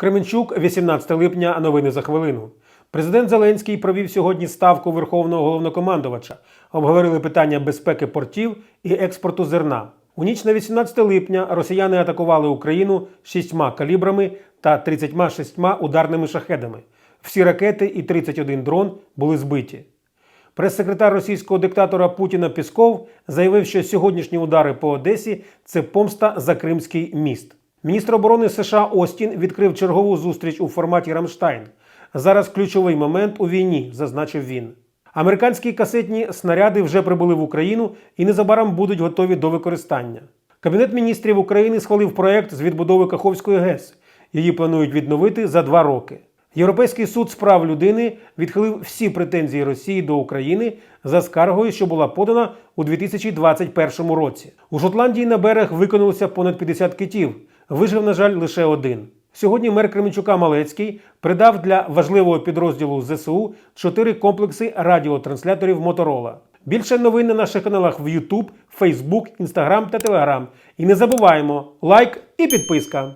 Кременчук, 18 липня. Новини за хвилину. Президент Зеленський провів сьогодні ставку Верховного головнокомандувача. Обговорили питання безпеки портів і експорту зерна. У ніч на 18 липня росіяни атакували Україну шістьма калібрами та 36 ударними шахедами. Всі ракети і 31 дрон були збиті. Прес-секретар російського диктатора Путіна Пісков заявив, що сьогоднішні удари по Одесі це помста за Кримський міст. Міністр оборони США Остін відкрив чергову зустріч у форматі Рамштайн. Зараз ключовий момент у війні, зазначив він. Американські касетні снаряди вже прибули в Україну і незабаром будуть готові до використання. Кабінет міністрів України схвалив проект з відбудови Каховської ГЕС. Її планують відновити за два роки. Європейський суд з прав людини відхилив всі претензії Росії до України за скаргою, що була подана у 2021 році. У Шотландії на берег виконалося понад 50 китів. Вижив, на жаль, лише один. Сьогодні мер Кременчука Малецький придав для важливого підрозділу ЗСУ чотири комплекси радіотрансляторів Моторола. Більше новин на наших каналах в YouTube, Facebook, Instagram та Telegram. І не забуваємо лайк і підписка.